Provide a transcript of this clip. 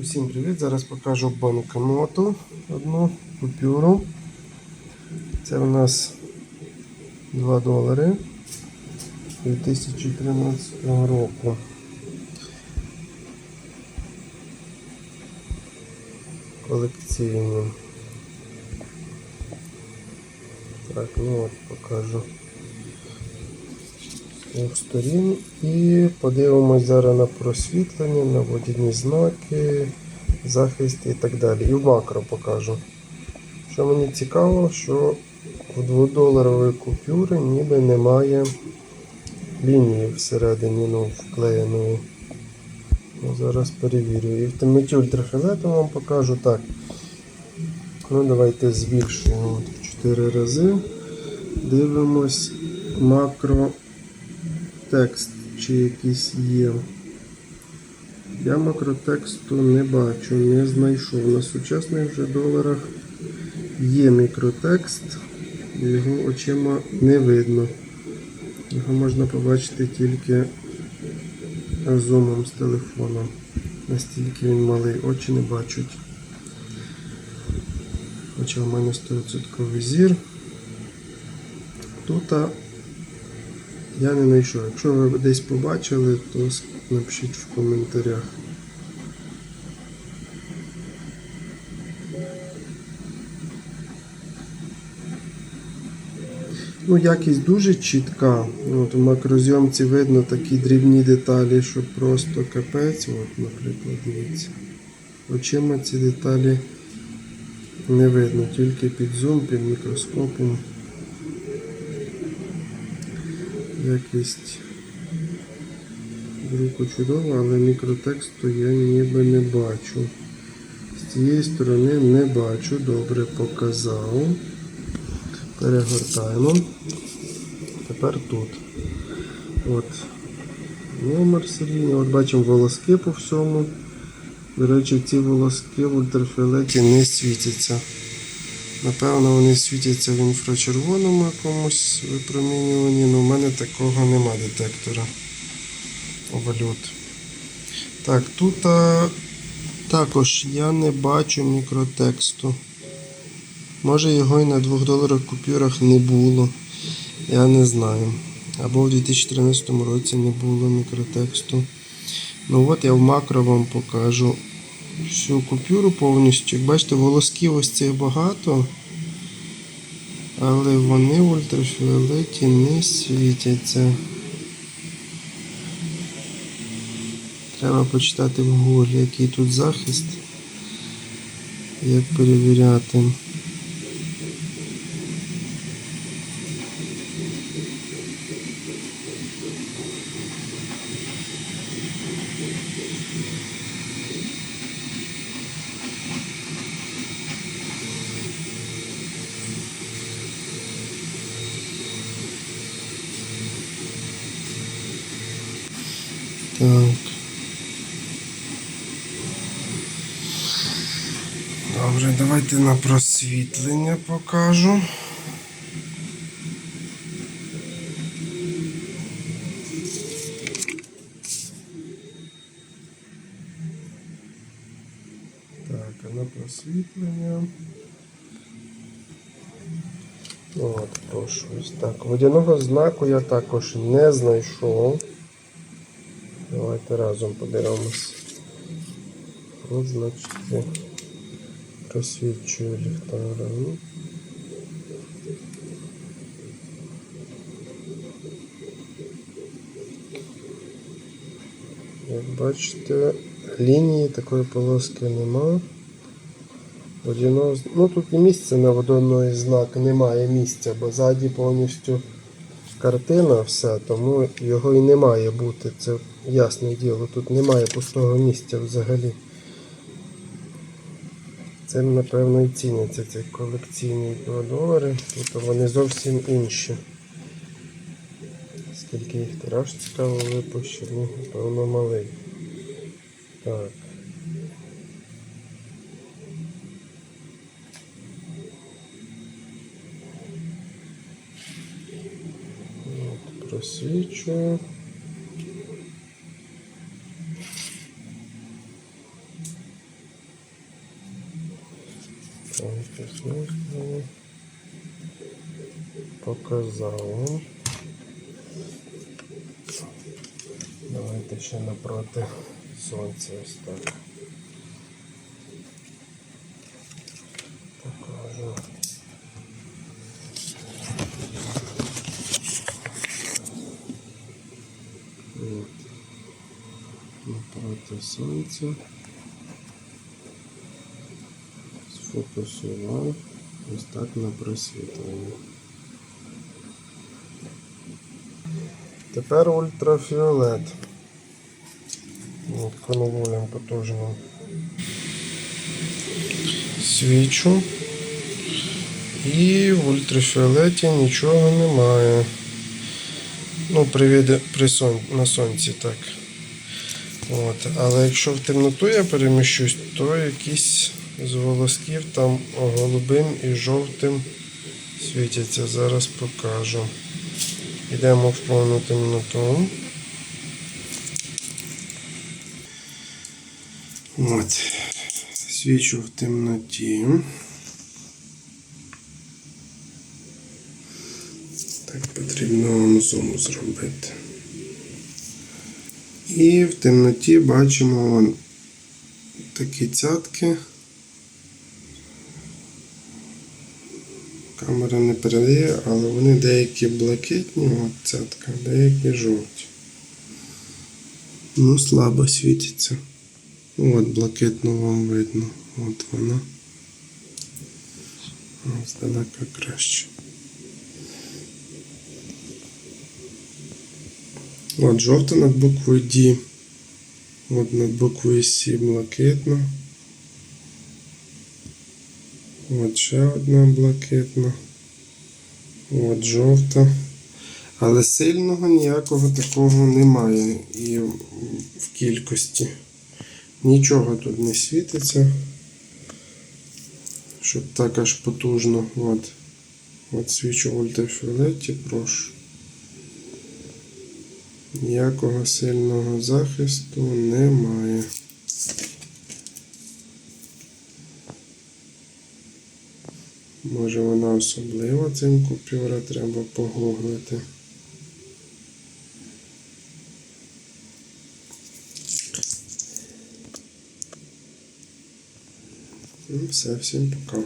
Усім привіт! Зараз покажу банкноту одну купюру. Це у нас 2 долари 2013 року. Колекційні. Так, ну от покажу двох сторін і подивимось зараз на просвітлення, на водяні знаки, захист і так далі. І в макро покажу. Що мені цікаво, що в 2-доларової купюри ніби немає лінії всередині ну, вклеєної. Ну, зараз перевірю. І в темноті ультрафіолетом вам покажу так. Ну, давайте збільшуємо в 4 рази. Дивимось макро текст, чи якийсь є. Я макротексту не бачу, не знайшов. На сучасних вже доларах є мікротекст, його очима не видно. Його можна побачити тільки зумом з телефоном. Настільки він малий, очі не бачать. Хоча в мене 100% зір. Тут я не знайшов. Якщо ви десь побачили, то напишіть в коментарях. Ну, якість дуже чітка. От, в макрозйомці видно такі дрібні деталі, що просто капець. От, наприклад, дивіться. Очима ці деталі не видно, тільки під зум, під мікроскопом. Якість друку чудова, але мікротексту я ніби не бачу. З цієї сторони не бачу, добре показав. Перегортаємо. Тепер тут. От. Номер серійний. От бачимо волоски по всьому. До речі, ці волоски в ультрафіолеті не світяться. Напевно, вони світяться в інфрачервоному якомусь випромінюванні, але в мене такого нема детектора валют. Так, тут а, також я не бачу мікротексту. Може його і на 2 доларових купюрах не було. Я не знаю. Або в 2013 році не було мікротексту. Ну от я в макро вам покажу всю купюру повністю. Бачите, волосків ось цих багато, але вони в ультрафіолеті не світяться. Треба почитати в Google, який тут захист, як перевіряти. Так. Добре, давайте на просвітлення покажу. Так, а на просвітлення. От, прошу. Так. Водяного знаку я також не знайшов. Давайте разом подивимось. От, значить, просвічую ліхтарем. Як бачите, лінії такої полоски нема. Водяного, ну тут і місця на водяної знак немає місця, бо ззаді повністю картина все, тому його і не має бути. Це ясне діло. Тут немає пустого місця взагалі. Це, напевно, і ціняться ці колекційні 2 долари. Тобто вони зовсім інші. Скільки їх тираж цікаво випущений, напевно, малий. Так. просвічую. Так, просвічую. Показало. Давайте ще напроти сонця ось так. Сонця. Сфокусував ось так на просвітленні. Тепер ультрафіолет. Конвоєм потужним. Свічу. І в ультрафіолеті нічого немає. Ну, при, при сон, на сонці так. От. Але якщо в темноту я переміщусь, то якісь з волосків там голубим і жовтим світяться. Зараз покажу. Йдемо в повну темноту. От. Свічу в темноті. Так потрібно вам зуму зробити. І в темноті бачимо вон такі цятки. Камера не передає, але вони деякі блакитні, от цятка, деякі жовті. Ну, слабо світиться. От блакитну вам видно. От вона. Ось далеко краще. От жовта над буквою D. От над буквою С блакитна. От ще одна блакитна. От жовта. Але сильного ніякого такого немає і в кількості. Нічого тут не світиться. Щоб так аж потужно. От. От свічу в ультрафіолеті, прошу. Ніякого сильного захисту немає. Може вона особлива цим купюра, треба погуглити. Ну, все, всім пока.